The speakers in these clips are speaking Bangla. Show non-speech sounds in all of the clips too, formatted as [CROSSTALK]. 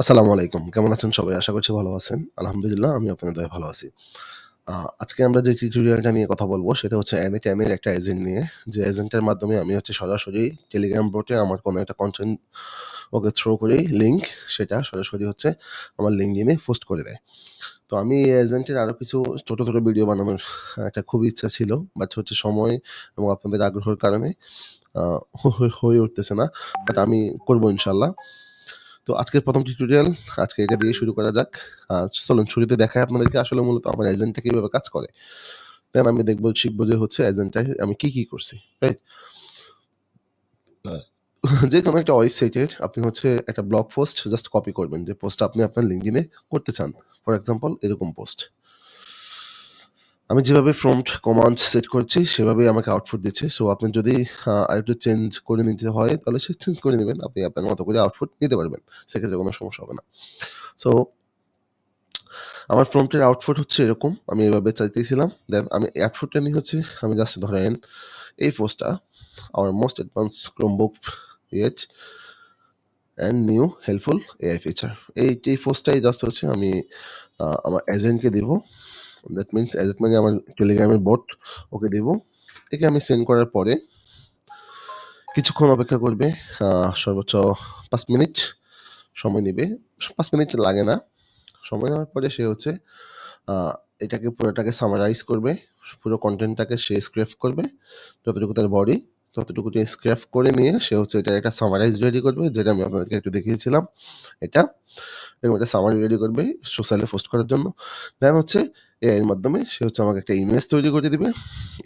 আসসালামু আলাইকুম। কেমন আছেন সবাই? আশা করছি ভালো আছেন। আলহামদুলিল্লাহ আমি আপনাদের ভালো আছি। আজকে আমরা যে টিউটোরিয়ালটা নিয়ে কথা বলব, সেটা হচ্ছে Anytime এর একটা এজেন্ট নিয়ে। যে এজেন্টের মাধ্যমে আমি হচ্ছে সরাসরি টেলিগ্রাম বটে আমার কোনো একটা কন্টেন্ট ওকে থ্রো করেই লিঙ্ক সেটা সরাসরি হচ্ছে আমার LinkedIn এ পোস্ট করে দেয়। তো আমি এই এজেন্টের আরও কিছু ছোটো ছোটো ভিডিও বানানোর একটা খুব ইচ্ছা ছিল। বাট হচ্ছে সময় এবং আপনাদের আগ্রহের কারণে হয়ে উঠতেছে না। বাট আমি করব ইনশাআল্লাহ। তো আজকের প্রথম টিউটোরিয়াল আজকে এটা দিয়ে শুরু করা যাক। চলুন শুরুতে দেখায় আপনাদেরকে আসলে মূলত আমার এজেন্টটা কীভাবে কাজ করে। দেন আমি দেখব শিখব যে হচ্ছে এজেন্টটা আমি কি, কি করছি। রাইট? যে কোনো একটা ওয়েবসাইটের আপনি হচ্ছে একটা ব্লগ পোস্ট জাস্ট কপি করবেন। যে পোস্টটা আপনি আপনার লিঙ্কডিনে করতে চান। ফর এক্সাম্পল এরকম পোস্ট। আমি যেভাবে ফ্রন্ট কমান্ড সেট করেছি সেভাবেই আমাকে আউটপুট দিচ্ছে। সো আপনি যদি আরেকটু চেঞ্জ করে নিতে হয় তাহলে সে চেঞ্জ করে নেবেন আপনি আপনার মতো করে আউটপুট নিতে পারবেন। সেক্ষেত্রে কোনো সমস্যা হবে না। সো আমার ফ্রন্টের আউটপুট হচ্ছে এরকম। আমি এভাবে চাইতেছিলাম। দেন আমি আউটপুটটা নিয়ে হচ্ছে আমি জাস্ট ধরেন এই পোস্টটা our most advanced Chromebook yet and new helpful AI feature এই, এই পোস্টটাই জাস্ট হচ্ছে আমি আমার এজেন্টকে দিব। দ্যাট মিনস এজেন্ট মানে আমার টেলিগ্রামের বট ওকে দিব। একে আমি সেন্ড করার পরে কিছুক্ষণ অপেক্ষা করবে। সর্বোচ্চ পাঁচ মিনিট সময় নেবে পাঁচ মিনিট লাগে না। সময় নেওয়ার পরে সে হচ্ছে এটাকে পুরোটাকে সামারাইজ করবে। পুরো কন্টেন্টটাকে সে স্ক্র্যাপ করবে। যতটুকু তার বডি ততটুকু স্ক্র্যাপ করে নিয়ে সে হচ্ছে এটা একটা সামারাইজ রেডি করবে, যেটা আমি আপনাদেরকে একটু দেখিয়েছিলাম। এটা এরকম একটা সামারি রেডি করবে সোশ্যালে পোস্ট করার জন্য। দেন হচ্ছে এআই এর মাধ্যমে সে হচ্ছে আমাকে একটা ইমেজ তৈরি করে দিবে।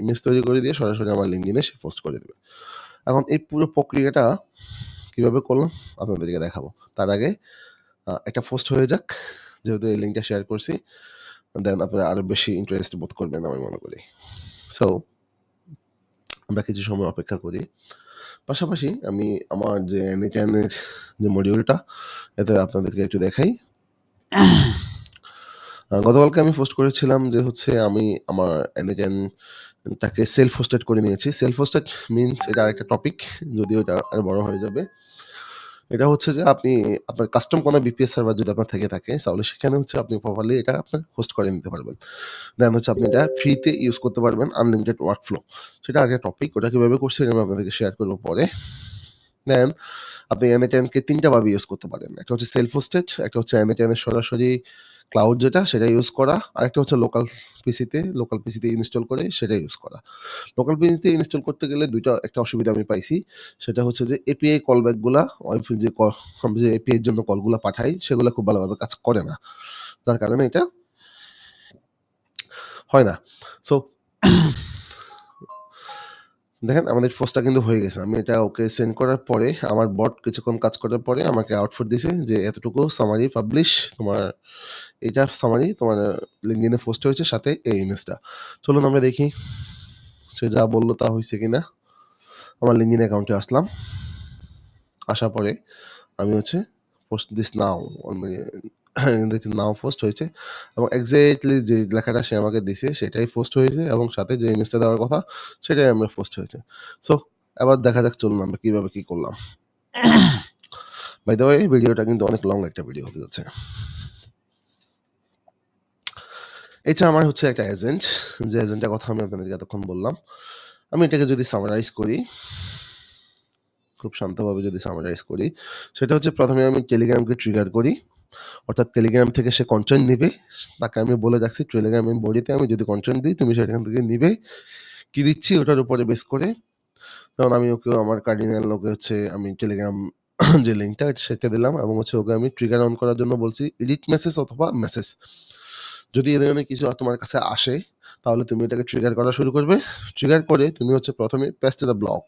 ইমেজ তৈরি করে দিয়ে সরাসরি আমার এ সে পোস্ট করে দেবে এখন এই পুরো প্রক্রিয়াটা কীভাবে করলাম আপনাদেরকে দেখাবো। তার আগে একটা পোস্ট হয়ে যাক। যেহেতু এই লিঙ্কটা শেয়ার করছি। দেন আপনারা আরও বেশি ইন্টারেস্ট বোধ করবেন আমি মনে করি। সো আমরা কিছু সময় অপেক্ষা করি। পাশাপাশি আমি আমার যে এর যে মডিউলটা এতে আপনাদেরকে একটু দেখাই। গতকালকে আমি পোস্ট করেছিলাম যে হচ্ছে আমি আমার Anytime তাকে সেলফ হোস্টেড করে নিয়েছি। সেলফ হোস্টেড মিনস এটা আরেকটা টপিক। যদিও এটা আরও বড় হয়ে যাবে। এটা হচ্ছে যে আপনি আপনার কাস্টম কোনো বিপিএস সার্ভার যদি আপনার থেকে থাকে, তাহলে সেখানে হচ্ছে আপনি প্রপারলি এটা আপনার হোস্ট করে নিতে পারবেন। দেন হচ্ছে আপনি এটা ফ্রিতে ইউজ করতে পারবেন আনলিমিটেড ওয়ার্কফ্লো। সেটা আগে টপিক। ওটা কীভাবে করছি আমি আপনাদেরকে শেয়ার করব পরে। দেন আপনি Anytime কে ৩ ভাবে ইউজ করতে পারেন। একটা হচ্ছে সেলফ হোস্টেড, একটা হচ্ছে এর সরাসরি ক্লাউড যেটা সেটা ইউজ করা। আরেকটা হচ্ছে লোকাল পিসিতে লোকাল পিসিতে ইনস্টল করে সেটা ইউজ করা। লোকাল পিসিতে ইনস্টল করতে গেলে দুইটা একটা অসুবিধা আমি পাইছি। সেটা হচ্ছে যে এপিআই কলব্যাকগুলা ওই যে ক আমি যে এপিআই এর জন্য কলগুলা পাঠাই সেগুলা খুব ভালোভাবে কাজ করে না। তার কারণে এটা হয় না। সো দেখেন, আমাদের পোস্টটা কিন্তু হয়ে গেছে। আমি এটা ওকে সেন্ড করার পরে, আমার বট কিছুক্ষণ কাজ করার পরে আমাকে আউটফুট দিছে যে, এতটুকু সামারি পাবলিশ তোমার এটা সামারি তোমার এ পোস্ট হয়েছে, সাথে এই ইমেজটা। চলুন আমরা দেখি, সে যা বলল তা হইছে কিনা। আমার LinkedIn অ্যাকাউন্টে আসলাম। আসার পরে আমি হচ্ছে পোস্ট দিস নাও দেখছি নাও পোস্ট হয়েছে এবং এক্সাক্টলি যে লেখাটা সে আমাকে দিছে সেটাই পোস্ট হয়েছে এবং সাথে যে ইমেজটা দেওয়ার কথা সেটাই আমরা পোস্ট হয়েছে। সো এবার দেখা যাক চলুন আমরা কীভাবে কি করলাম। বাই দ্য ওয়ে ভিডিওটা কিন্তু অনেক লং একটা ভিডিও হতে যাচ্ছে। এটা আমার হচ্ছে একটা এজেন্ট। যে এজেন্টের কথা আমি আপনাদেরকে এতক্ষণ বললাম। আমি এটাকে যদি সামারাইজ করি, খুব শান্তভাবে যদি সামারাইজ করি, সেটা হচ্ছে ১ম এ আমি টেলিগ্রামকে ট্রিগার করি। অর্থাৎ টেলিগ্রাম থেকে সে কনটেন্ট নিবে। তাকে আমি বলে রাখছি টেলিগ্রামের বডিতে আমি যদি কনটেন্ট দিই, তুমি সেখান থেকে নিবে। কি দিচ্ছি, ওটার উপরে বেস করে যেমন আমি ওকে, আমার কার্ডিনাল ওকে হচ্ছে আমি টেলিগ্রাম যে লিঙ্কটা সেটা দিলাম এবং হচ্ছে ওকে আমি ট্রিগার অন করার জন্য বলছি এডিট মেসেজ অথবা মেসেজ। যদি এ ধরনের কিছু তোমার কাছে আসে, তাহলে তুমি এটাকে ট্রিগার করা শুরু করবে। ট্রিগার করে তুমি হচ্ছে ১ম এ পেস্ট দ্য ব্লক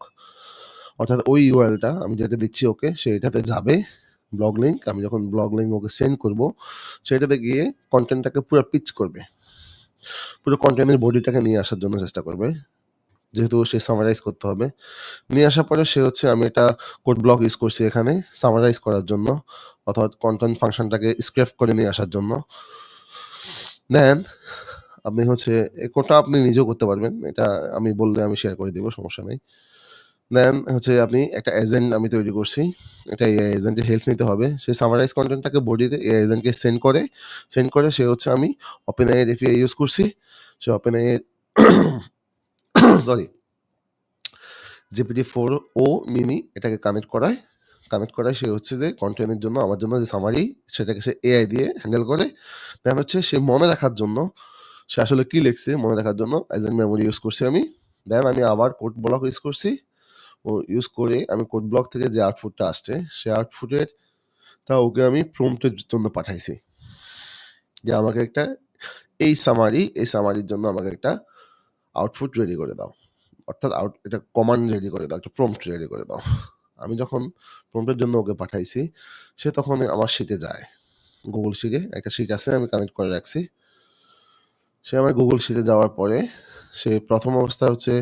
অর্থাৎ ওই ইউআরএলটা আমি যেটা দিচ্ছি ওকে সে এটাতে যাবে। ব্লগ লিঙ্ক আমি যখন ব্লগ লিঙ্ক ওকে সেন্ড করব, সেটাতে গিয়ে কন্টেন্টটাকে পুরো পিচ করবে। পুরো কন্টেন্টের বডিটাকে নিয়ে আসার জন্য চেষ্টা করবে। যেহেতু সে সামারাইজ করতে হবে। নিয়ে আসার পরে সে হচ্ছে, আমি একটা কোড ব্লক ইউজ করছি এখানে সামারাইজ করার জন্য, অর্থাৎ কন্টেন্ট ফাংশনটাকে স্ক্র্যাপ করে নিয়ে আসার জন্য। দেন আপনি হচ্ছে কোডটা আপনি নিজেও করতে পারবেন। এটা আমি বললে আমি শেয়ার করে দিব, সমস্যা নেই। দেন হচ্ছে আপনি একটা এজেন্ট আমি তৈরি করছি। একটা এআই এজেন্টের হেল্প নিতে হবে। সে সামারাইজ কনটেন্টটাকে বডিতে এআই এজেন্টকে সেন্ড করে। সেন্ড করে সে হচ্ছে আমি ওপেন এর API ইউজ করছি। সে OpenAI সরি GPT-4 ও মিনি এটাকে কানেক্ট করায়। কানেক্ট করায় সে হচ্ছে যে কনটেন্টের জন্য, আমার জন্য যে সামারি সেটাকে সে এআই দিয়ে হ্যান্ডেল করে। দেন হচ্ছে সে মনে রাখার জন্য, সে আসলে কী লিখছে, মনে রাখার জন্য এজেন্ট মেমোরি ইউজ করছি আমি। দেন আমি আবার কোড ব্লক ইউজ করছি। ইউজ করে আমি কোড ব্লক থেকে যে আউটপুটটা আসছে সে আউটপুটের তা ওকে আমি প্রম্পটের জন্য পাঠাইছি। যে আমাকে একটা এই সামারি, এই সামারির জন্য আমাকে একটা আউটপুট রেডি করে দাও। অর্থাৎ আউট এটা কমান্ড রেডি করে দাও, একটা প্রম্পট রেডি করে দাও। আমি যখন প্রম্পটের জন্য ওকে পাঠাইছি, সে তখন আমার শিটে যায়। গুগল শিটে একটা শিট আছে আমি কানেক্ট করে রাখছি। সে আমার গুগল শিটে যাওয়ার পরে সে প্রথম অবস্থা হচ্ছে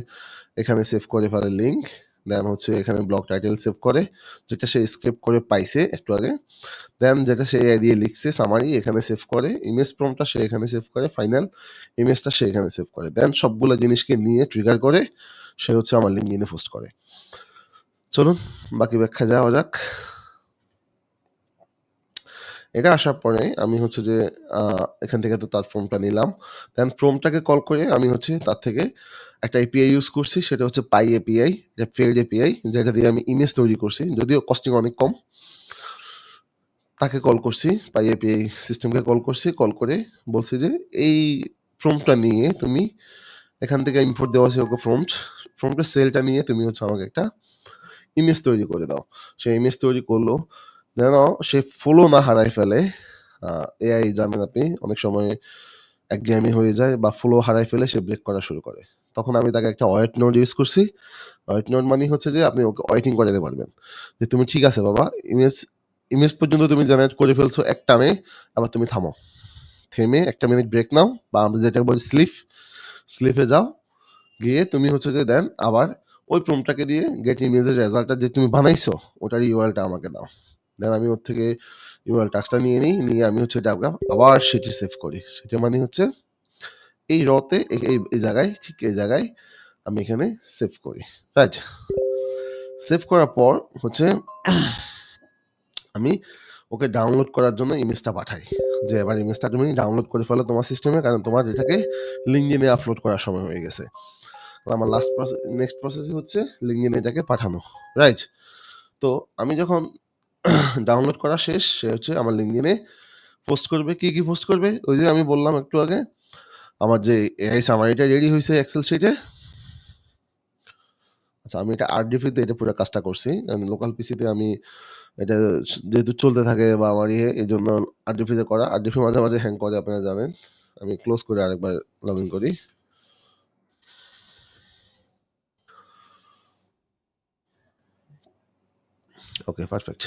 এখানে সেভ করে ফেলে লিঙ্ক। দেন হচ্ছে এখানে ব্লক টাইটেল সেভ করে, যেটা সে স্ক্রিপ্ট করে পাইছে একটু আগে। দেন যেটা সে এআই দিয়ে লিখছে সামারি এখানে সেভ করে। ইমেজ প্রমটা সে এখানে সেভ করে। ফাইনাল ইমেজটা সে এখানে সেভ করে। দেন সবগুলো জিনিসকে নিয়ে ট্রিগার করে সে হচ্ছে আমার লিঙ্কডইনে পোস্ট করে। চলুন, বাকি ব্যাখ্যা যাওয়া যাক। এটা আসার পরে আমি হচ্ছে যে এখান থেকে তো তার ফর্মটা নিলাম। দেন ফর্মটাকে কল করে আমি হচ্ছে তার থেকে একটা এপিআই ইউজ করছি সেটা হচ্ছে পাই এপিআই, এটা পেইড এপিআই যেটা দিয়ে আমি ইমেজ তৈরি করছি। যদিও কস্টিং অনেক কম। তাকে কল করছি, পাই এপিআই সিস্টেমকে কল করছি। কল করে বলছি যে এই ফর্মটা নিয়ে তুমি এখান থেকে ইম্পোর্ট দেওয়া আছে ওকে প্রম্পট। প্রম্পটের সেলটা নিয়ে তুমি হচ্ছে আমাকে একটা ইমেজ তৈরি করে দাও। সেই ইমেজ তৈরি করল। যেন সে ফ্লো না হারায় ফেলে। এআই জানেন আপনি অনেক সময় একঘেয়েমি হয়ে যায় বা ফ্লো হারায় ফেলে সে ব্রেক করা শুরু করে। তখন আমি তাকে একটা ওয়েট নোট ইউজ করছি। ওয়েট নোট মানে হচ্ছে যে আপনি ওকে ওয়েটিং করাইতে পারবেন। যে তুমি ঠিক আছে বাবা ইমেজ ইমেজ পর্যন্ত তুমি জেনারেট করে ফেলছো একটানে আবার তুমি থামো। থেমে একটা মিনিট ব্রেক নাও বা আমরা যেটা বলি স্লিপ, স্লিপে যাও। গিয়ে তুমি হচ্ছে যে দেন আবার ওই প্রম্পটটাকে দিয়ে গেট ইমেজের রেজাল্টটা যে তুমি বানাইছো ওটার ইউআরএলটা আমাকে দাও। দেন আমি ওর থেকে ইউআরএল টাস্কটা নিয়ে নিই। নিয়ে আমি হচ্ছে এটা আবার সেটি সেভ করি। সেটা মানে হচ্ছে এই রতে এই এই জায়গায়, ঠিক এই জায়গায় আমি এখানে সেভ করি। রাইট? সেভ করার পর হচ্ছে [CLEARS THROAT] আমি ওকে ডাউনলোড করার জন্য ইমেজটা পাঠাই। যে এবার ইমেজটা তুমি ডাউনলোড করে ফেলো তোমার সিস্টেমে কারণ তোমার এটাকে লিঙ্কডইনে আপলোড করার সময় হয়ে গেছে। আমার লাস্ট প্রসেস নেক্সট প্রসেসই হচ্ছে লিঙ্কডইনে এটাকে পাঠানো। রাইট? তো আমি যখন [CLEARS THROAT] ডাউনলোড করা শেষ সে হচ্ছে আমার লিঙ্কডইনে পোস্ট করবে। কি, কি পোস্ট করবে? ওই যে আমি বললাম একটু আগে আমার যে এআই সামারিটা রেডি হয়েছে এক্সেল শিটে আচ্ছা আমি এটা আরডিএফি তে এটা পুরো কাজটা করছি। লোকাল পিসিতে আমি এটা যেহেতু চলতে থাকে বা আমার ইয়ে এজন্য আরডিএফি তে করা। আরডিএফি মাঝে, মাঝে হ্যাং করে আপনারা জানেন। আমি ক্লোজ করে আরেকবার লগ ইন করি। Okay perfect.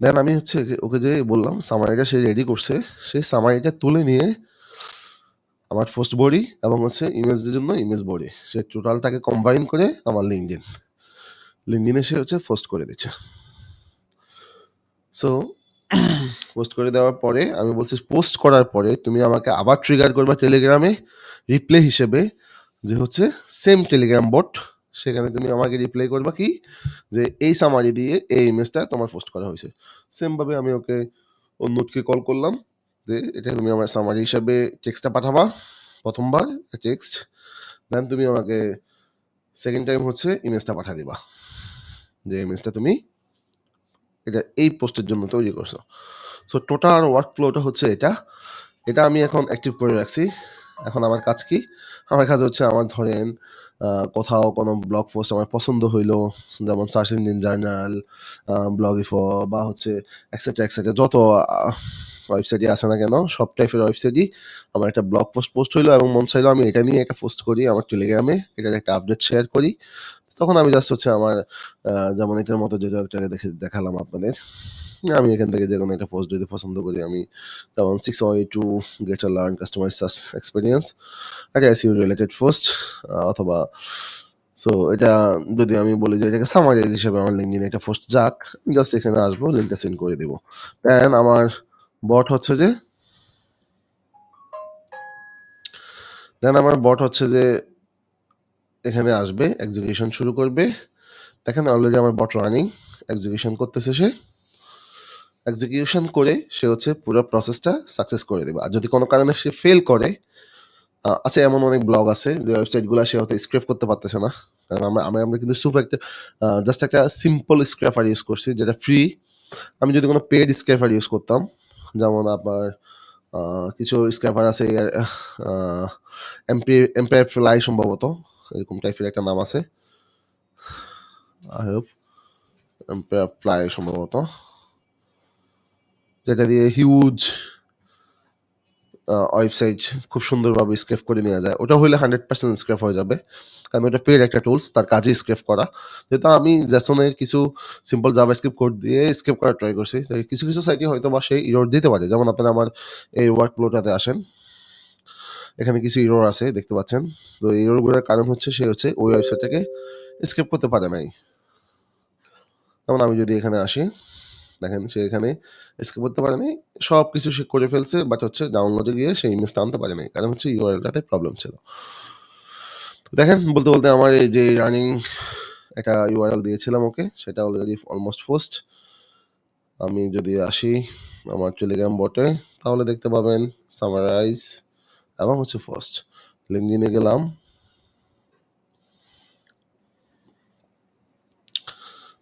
দেন আমি হচ্ছে ওকে যে বললাম সামারিটা সে রেডি করছে। সে সামারিটা তুলে নিয়ে আমার পোস্ট বডি এবং হচ্ছে ইমেজের জন্য ইমেজ বডি। সে টোটালটাকে কম্বাইন করে আমার লিঙ্কডইন। লিঙ্কডইনে সে হচ্ছে পোস্ট করে দিচ্ছে। সো পোস্ট করে দেওয়ার পরে আমি বলছি পোস্ট করার পরে তুমি আমাকে আবার ট্রিগার করবা টেলিগ্রামে রিপ্লে হিসেবে, যে হচ্ছে সেম টেলিগ্রাম বট সেখানে তুমি আমাকে রিপ্লাই করবা কি? যে এই সামারি দিয়ে এই ইমেজটা তোমার পোস্ট করা হয়েছে। সেমভাবে আমি ওকে ওর নোটকে কল করলাম যে এটা তুমি আমার সামারি হিসাবে টেক্সটটা পাঠাবা। প্রথমবার টেক্সট দেন তুমি আমাকে সেকেন্ড টাইম হচ্ছে ইমেজটা পাঠা দিবা। যে ইমেজটা তুমি এটা এই পোস্টের জন্য তৈরি করছ। সো টোটাল ওয়ার্ক ফ্লোটা হচ্ছে এটা। এটা আমি এখন অ্যাক্টিভ করে রাখছি। এখন আমার কাজ কি? আমার কাজ হচ্ছে আমার ধরেন কোথাও কোনো ব্লগ পোস্ট আমার পছন্দ হইল, যেমন সার্চ ইঞ্জিন জার্নাল ব্লগ ব্লগিফো বা হচ্ছে এক্সেট্রা এক্সেট্রা যত ওয়েবসাইটই আছে না কেন, সব টাইপের ওয়েবসাইটই আমার একটা ব্লগ পোস্ট পোস্ট হইল এবং মন চাইলো আমি এটা নিয়ে একটা পোস্ট করি আমার টেলিগ্রামে এটার একটা আপডেট শেয়ার করি। তখন আমি জাস্ট হচ্ছে আমার যেমন এটার মতো যেটা দেখে দেখালাম আপনাদের। আমি এখান থেকে যে কোনো একটা পোস্ট যদি পছন্দ করি আমি যেমন six Y to get a learn customise experience একটা এসইউ রিলেটেড পোস্ট অথবা সো এটা যদি আমি বলি যে এটাকে সামারাইজ হিসেবে আমার লিঙ্কডিনে একটা পোস্ট যাক জাস্ট এখানে আসব লিঙ্কটা সেন্ড করে দিব দেন আমার বট হচ্ছে যে দেন আমার বট হচ্ছে যে এখানে আসবে, এক্সিকিউশন শুরু করবে। দেখেন অলরেডি আমার বট রানিং, এক্সিকিউশন করতেছে সে। এক্সিকিউশন করে সে হচ্ছে পুরো প্রসেসটা সাকসেস করে দেবে। আর যদি কোনো কারণে সে ফেল করে আছে এমন অনেক ব্লগ আছে যে ওয়েবসাইটগুলা সে হয়তো স্ক্রেপ করতে পারতেছে না। কারণ আমরা আমরা আমরা কিন্তু সুফ একটা জাস্ট একটা সিম্পল স্ক্র্যাপার ইউজ করছি যেটা ফ্রি। আমি যদি কোনো পেইড স্ক্র্যাপার ইউজ করতাম, যেমন আপনার কিছু স্ক্র্যাপার আছে এমপি এম্পায়ার ফ্লাই সম্ভবত এরকম টাইপের একটা নাম আছে। আই হোপ এম্পায়ার ফ্লাই সম্ভবত। যেটা দিয়ে হিউজ ওয়েবসাইট খুব সুন্দরভাবে স্ক্রেপ করে নেওয়া যায়। ওটা হইলে 100% স্ক্রেপ হয়ে যাবে। কারণ ওটা পেইড একটা টুলস, তার কাজে স্ক্রেপ করা। যেহেতু আমি এর কিছু সিম্পল জাভাস্ক্রিপ্ট কোড দিয়ে স্ক্রেপ করার ট্রাই করছি। কিছু, কিছু সাইটে হয়তো বা সেই এরর দিতে পারে। যেমন আপনারা আমার এই ওয়ার্ক টাতে আসেন। এখানে কিছু ইরোর আছে দেখতে পাচ্ছেন। তো এরর কারণ হচ্ছে সে হচ্ছে ওই ওয়েবসাইটটাকে স্ক্রেপ করতে পারে নাই। যেমন আমি যদি এখানে আসি, দেখেন সে এখানে স্ক্রেপ করতে পারেনি সব কিছু সে করে ফেলছে বাট হচ্ছে ডাউনলোডে গিয়ে সে ইমেজটা আনতে পারেনি কারণ হচ্ছে URL টাতে প্রবলেম ছিল। দেখেন বলতে, বলতে আমার এই যে রানিং একটা URL দিয়েছিলাম ওকে সেটা অলরেডি অলমোস্ট পোস্ট। আমি যদি আসি আমার টেলিগ্রাম বটে তাহলে দেখতে পাবেন সামারাইজ এবং হচ্ছে। LinkedIn এ গেলাম।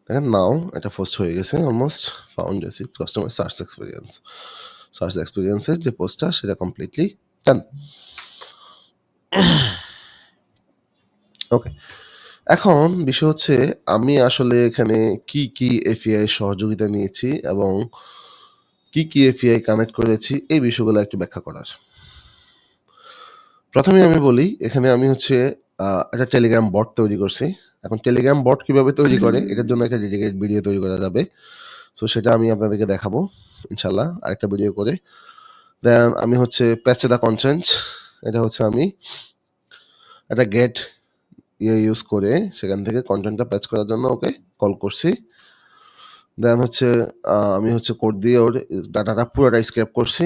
দেখেন নাও এটা পোস্ট হয়ে গেছে almost found receive customer search experience. Search experience এর যে পোস্টটা সেটা কমপ্লিটলি ডান। ওকে। এখন বিষয় হচ্ছে আমি আসলে এখানে কি, কি API সহযোগিতা নিয়েছি এবং কি, কি API কানেক্ট করেছি এই বিষয়গুলো একটু ব্যাখ্যা করার। প্রথমেই আমি বলি এখানে আমি হচ্ছে আ একটা টেলিগ্রাম বট তৈরি করছি। এখন টেলিগ্রাম বট কীভাবে তৈরি করে [COUGHS] এটার জন্য একটা ডেডিকেটেড ভিডিও তৈরি করা যাবে। সো সেটা আমি আপনাদেরকে দেখাবো ইনশাআল্লাহ আরেকটা ভিডিও করে। দেন আমি হচ্ছে প্যাচ দা কনটেন্ট এটা হচ্ছে আমি একটা গেট ইয়ে ইউজ করে সেখান থেকে কনটেন্টটা প্যাচ করার জন্য ওকে কল করছি। দেন হচ্ছে আ আমি হচ্ছে কোড দিয়ে ওর ডাটাটা পুরোটা স্ক্রেপ করছি।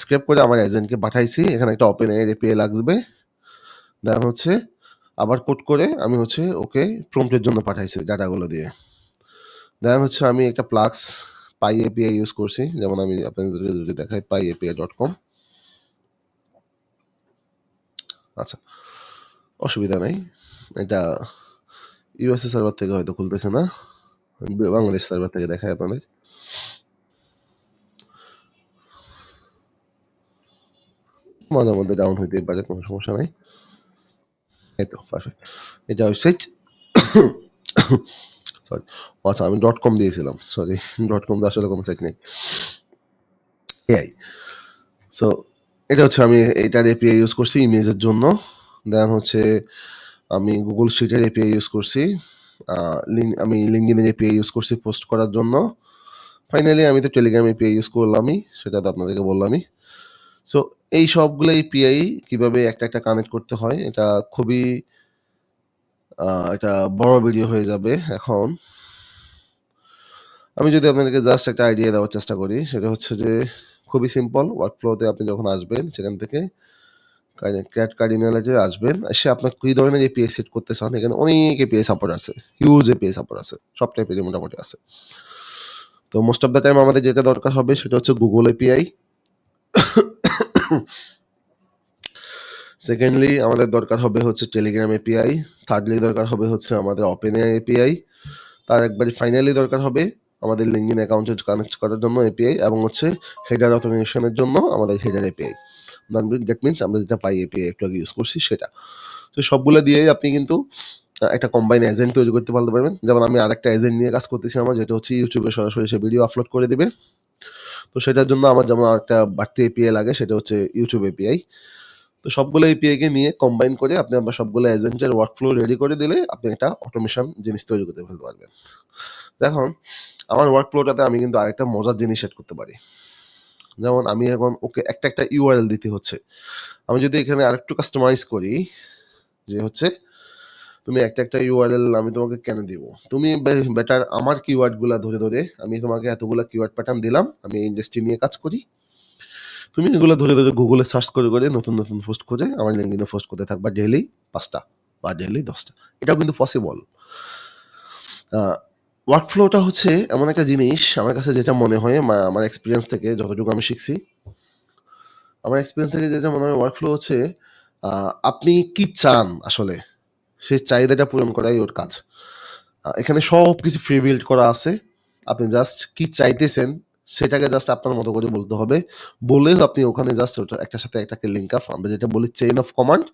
স্ক্রেপ করে আমার এজেন্টকে পাঠাইছি। এখানে একটা ওপেন এর API লাগবে। দেন হচ্ছে আবার কোড করে আমি হচ্ছে ওকে প্রম্পট এর জন্য পাঠাইছি ডাটাগুলো দিয়ে। দেন হচ্ছে আমি একটা প্লাগস পাই এপিআই ইউজ করছি। যেমন আমি আপনাদেরকে যদি দেখাই পাই এপিআই ডট কম আচ্ছা। অসুবিধা নাই। এটা ইউএসএ সার্ভার থেকে হয়তো খুলতেছে না। বাংলাদেশ সার্ভার থেকে দেখায় আপনাদের। মাঝে মধ্যে ডাউন হইতেই পারে, কোনো সমস্যা নাই। এই তো পারফেক্ট। এটা ওয়েবসাইট সরি। আচ্ছা আমি ডট কম দিয়েছিলাম। সরি ডট কম আসলে কোনো সাইট নেই। এআই। সো এটা হচ্ছে আমি এটার API ইউজ করছি ইমেজের জন্য। দেন হচ্ছে আমি গুগল শিটের API ইউজ করছি। আমি এর API ইউজ করছি পোস্ট করার জন্য। ফাইনালি আমি তো টেলিগ্রাম API ইউজ করলামই। সেটা তো আপনাদেরকে বললামই। সো এই সবগুলো API কীভাবে একটা, একটা কানেক্ট করতে হয় এটা খুবই এটা বড় ভিডিও হয়ে যাবে এখন। আমি যদি আপনাদেরকে জাস্ট একটা আইডিয়া দেওয়ার চেষ্টা করি সেটা হচ্ছে যে খুবই সিম্পল ওয়ার্কফ্লো তে আপনি যখন আসবেন সেখান থেকে ক্রিয়েট কার্ডিনালিতে আসবেন। সে আপনার কী ধরনের API সেট করতে চান এখানে অনেক API সাপোর্ট আছে। হিউজ API সাপোর্ট আছে। সব টাইপেরই মোটামুটি আছে। তো মোস্ট অফ দ্যা টাইম আমাদের যেটা দরকার হবে সেটা হচ্ছে গুগল API। সেকেন্ডলি আমাদের দরকার হবে হচ্ছে টেলিগ্রাম এপিআই থার্ডলি দরকার হবে হচ্ছে আমাদের OpenAI এপিআই তার একবারে ফাইনালি দরকার হবে আমাদের LinkedIn অ্যাকাউন্টে কানেক্ট করার জন্য API এবং হচ্ছে হেডার অটোমেশন জন্য আমাদের হেডার API। দ্যাট মিনস আমরা যেটা পাই এপিআই একটু আগে ইউজ করছি সেটা। তো সবগুলো দিয়েই আপনি কিন্তু একটা কম্বাইন এজেন্ট তৈরি করতে পারতে পারবেন। যেমন আমি আরেকটা এজেন্ট নিয়ে কাজ করতেছি আমার, যেটা হচ্ছে ইউটিউবে সরাসরি সে ভিডিও আপলোড করে দিবে। তো সেটার জন্য আমার যেমন আরেকটা বাড়তি API লাগে, সেটা হচ্ছে YouTube API। তো সবগুলো API কে নিয়ে কম্বাইন করে আপনি আপনার সবগুলো এজেন্টের ওয়ার্কফ্লো রেডি করে দিলে আপনি একটা অটোমেশন জিনিস তৈরি করতে ফেলতে পারবেন। এখন আমার ওয়ার্ক ওয়ার্কফ্লোটাতে আমি কিন্তু আরেকটা মজার জিনিস এড করতে পারি। যেমন আমি এখন ওকে একটা, একটা URL দিতে হচ্ছে। আমি যদি এখানে আরেকটু কাস্টমাইজ করি যে হচ্ছে তুমি একটা, একটা URL আমি তোমাকে কেন দিব? তুমি বেটার আমার কিওয়ার্ডগুলা ধরে, ধরে আমি তোমাকে এতগুলো কিওয়ার্ড প্যাটার্ন দিলাম। আমি ইন্ডাস্ট্রি নিয়ে কাজ করি। তুমি এগুলো ধরে, ধরে গুগলে সার্চ করে, করে নতুন, নতুন পোস্ট খুঁজে আমার এ পোস্ট করতে থাকবা ডেইলি পাঁচটা বা ডেইলি দশটা। এটাও কিন্তু পসিবল ওয়ার্ক ফ্লোটা হচ্ছে এমন একটা জিনিস আমার কাছে যেটা মনে হয় আমার এক্সপিরিয়েন্স থেকে যতটুকু আমি শিখছি। আমার এক্সপিরিয়েন্স থেকে যেটা মনে হয় ওয়ার্ক ফ্লো হচ্ছে আপনি কি চান আসলে? সেই চাহিদাটা পূরণ করাই ওর কাজ। এখানে সব কিছু ফ্রি বিল্ড করা আছে। আপনি জাস্ট কি চাইতেছেন সেটাকে জাস্ট আপনার মতো করে বলতে হবে। বলেও আপনি ওখানে জাস্ট ওটা একটার সাথে একটাকে লিঙ্ক আপ আমরা যেটা বলি চেইন অফ কমান্ড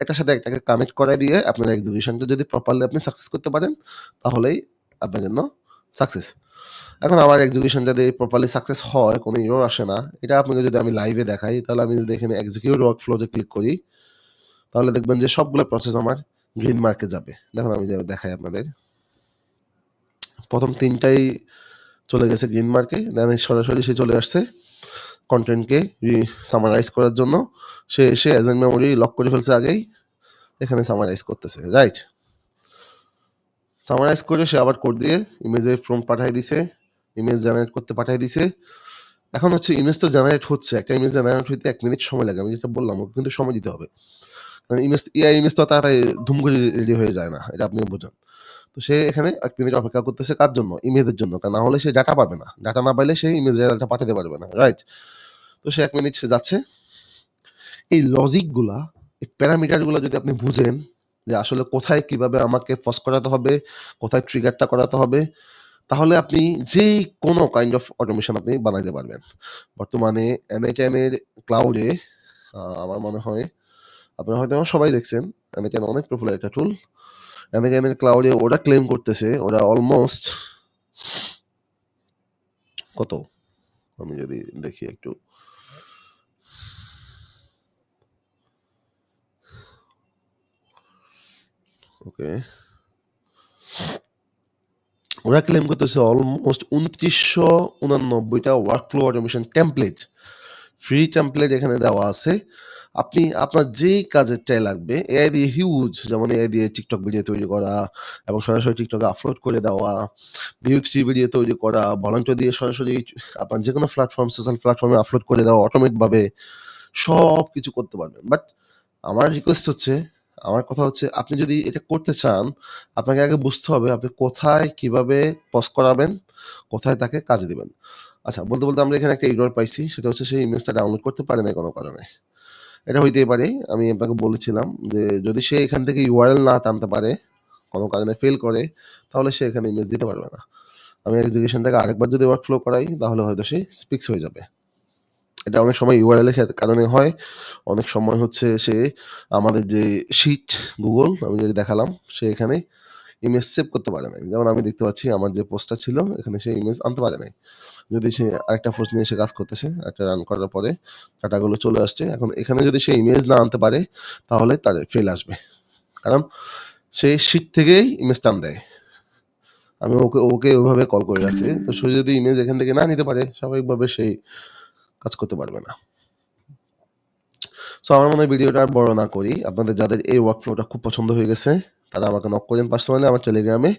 একটার সাথে একটাকে কানেক্ট করাই দিয়ে আপনার এক্সিকিউশনটা যদি প্রপারলি আপনি সাকসেস করতে পারেন, তাহলেই আপনার জন্য সাকসেস এখন আমার এক্সিকিউশন যদি প্রপারলি সাকসেস হয়, কোনো ইরোর আসে না, এটা আপনাকে যদি আমি লাইভে দেখাই, তাহলে আমি যদি এখানে এক্সিকিউট ওয়ার্ক ফ্লোতে ক্লিক করি, তাহলে দেখবেন যে সবগুলো প্রসেস আমার গ্রিন মার্কে যাবে। দেখুন আমি দেখাই আপনাদের। প্রথম তিনটাই চলে গেছে গ্রিন মার্কে দেন সরাসরি সে চলে আসছে কন্টেন্টকে সামারাইজ করার জন্য। সে এসে এজেন্ট মেমোরি লক করে ফেলছে আগেই। এখানে সামারাইজ করতেছে রাইট সামারাইজ করে সে আবার কোড দিয়ে ইমেজের ফ্রম পাঠিয়ে দিছে ইমেজ জেনারেট করতে পাঠিয়ে দিছে। এখন হচ্ছে ইমেজ তো জেনারেট হচ্ছে, একটা ইমেজ জেনারেট হইতে এক মিনিট সময় লাগে, আমি যেটা বললাম কিন্তু সময় দিতে হবে। কারণ ইমেজ এআই ইমেজ তো তাড়াতাড়ি ধুম করে রেডি হয়ে যায় না, এটা আপনি বোঝেন। তো সে এখানে এক মিনিট অপেক্ষা করতেছে কার জন্য? ইমেজের জন্য। না হলে সে ডাটা পাবে না। ডাটা না পাইলে সে ইমেজ ডাটা পাঠাতে পারবে না। রাইট তো সে এক মিনিট সে যাচ্ছে। এই লজিকগুলা এই প্যারামিটারগুলো যদি আপনি বুঝেন যে আসলে কোথায় কীভাবে আমাকে ফস করাতে হবে, কোথায় ট্রিগারটা করাতে হবে, তাহলে আপনি যে কোনো কাইন্ড অফ অটোমেশন আপনি বানাইতে পারবেন। বর্তমানে এনএটেনের ক্লাউডে আমার মনে হয়, আপনারা হয়তো সবাই দেখছেন এনএটেন অনেক পপুলার একটা টুল এনএটেনের ক্লাউডে ওরা ক্লেম করতেছে, ওরা অলমোস্ট কত? আমি যদি দেখি একটু। ওকে। ওরা ক্লেম করতেছে অলমোস্ট উনত্রিশশো উনানব্বইটা workflow automation template free template এখানে দেওয়া আছে। আপনি, আপনার যেই কাজেরটাই লাগবে, এআই দিয়ে হিউজ যেমন এআই দিয়ে টিকটক ভিডিও তৈরি করা এবং সরাসরি টিকটকে আপলোড করে দেওয়া থ্রি ভিডিও তৈরি করা ভলান্টিয়ার দিয়ে সরাসরি আপনার যে কোনো প্ল্যাটফর্ম সোশ্যাল প্ল্যাটফর্মে আপলোড করে দেওয়া অটোমেটিকভাবে সব কিছু করতে পারবেন। বাট আমার রিকোয়েস্ট হচ্ছে, আমার কথা হচ্ছে আপনি যদি এটা করতে চান, আপনাকে আগে বুঝতে হবে আপনি কোথায় কীভাবে পজ করাবেন, কোথায় তাকে কাজে দেবেন। আচ্ছা বলতে বলতে আমরা এখানে একটা ইরর পাইছি, সেটা হচ্ছে সেই ইমেজটা ডাউনলোড করতে পারে না কোনো কারণে। এটা হইতেই পারে, আমি আপনাকে বলেছিলাম যে যদি সে এখান থেকে ইউআরএল না টানতে পারে, কোনো কারণে ফেল করে, তাহলে সে এখানে ইমেজ দিতে পারবে না। আমি এক্সিকিউশনটাকে আরেকবার যদি ওয়ার্ক ফ্লো করাই, তাহলে হয়তো সে স্পিক্স হয়ে যাবে। এটা অনেক সময় ইউআরএল এর কারণে হয়। অনেক সময় হচ্ছে সে আমাদের যে শিট গুগল আমি যদি দেখালাম, সে এখানে ইমেজ সেভ করতে পারে নাই। যেমন আমি দেখতে পাচ্ছি, আমার যে পোস্টটা ছিল, এখানে সে ইমেজ আনতে পারে নাই। যদি সে আরেকটা পোস্ট নিয়ে সে কাজ করতেছে, একটা রান করার পরে ডাটাগুলো চলে আসছে, এখন এখানে যদি সে ইমেজ না আনতে পারে, তাহলে তার ফেল আসবে। কারণ সে শিট থেকেই ইমেজ টান দেয়। আমি ওকে ওকে ওইভাবে কল করে রাখছি। তো সে যদি ইমেজ এখান থেকে না নিতে পারে, স্বাভাবিকভাবে সেই কাজ করতে পারবে না। সো আমার মনে হয় ভিডিওটা আর বড় না করি। আপনাদের যাদের এই ওয়ার্ক ফ্লোটা খুব পছন্দ হয়ে গেছে তারা আমাকে নক করেন পার্সোনালি আমার টেলিগ্রামে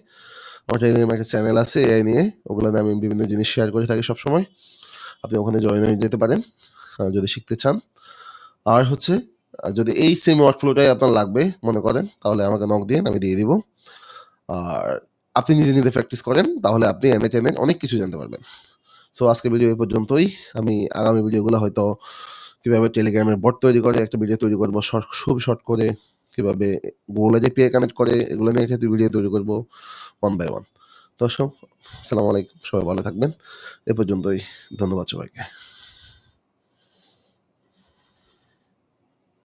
আমার টেলিগ্রামে একটা চ্যানেল আছে এআই নিয়ে। ওগুলো নিয়ে আমি বিভিন্ন জিনিস শেয়ার করে থাকি সবসময়। আপনি ওখানে জয়েন হয়ে যেতে পারেন যদি শিখতে চান। আর হচ্ছে যদি এই সেম ওয়ার্ক ফ্লোটাই আপনার লাগবে, মনে করেন, তাহলে আমাকে নক দিন, আমি দিয়ে দিব। আর আপনি নিজে নিজে প্র্যাকটিস করেন, তাহলে আপনি এনে টেনে অনেক কিছু জানতে পারবেন। সো আজকে ভিডিও এই পর্যন্তই। আমি আগামী ভিডিওগুলো হয়তো কীভাবে টেলিগ্রামের বট তৈরি করে, একটা ভিডিও তৈরি করব শর্ট খুব শর্ট করে। কীভাবে গুগলে যে পিআই কানেক্ট করে, এগুলো নিয়ে একটা ভিডিও তৈরি করব ওয়ান বাই ওয়ান সব আসসালামু আলাইকুম, সবাই ভালো থাকবেন। এ পর্যন্তই, ধন্যবাদ সবাইকে।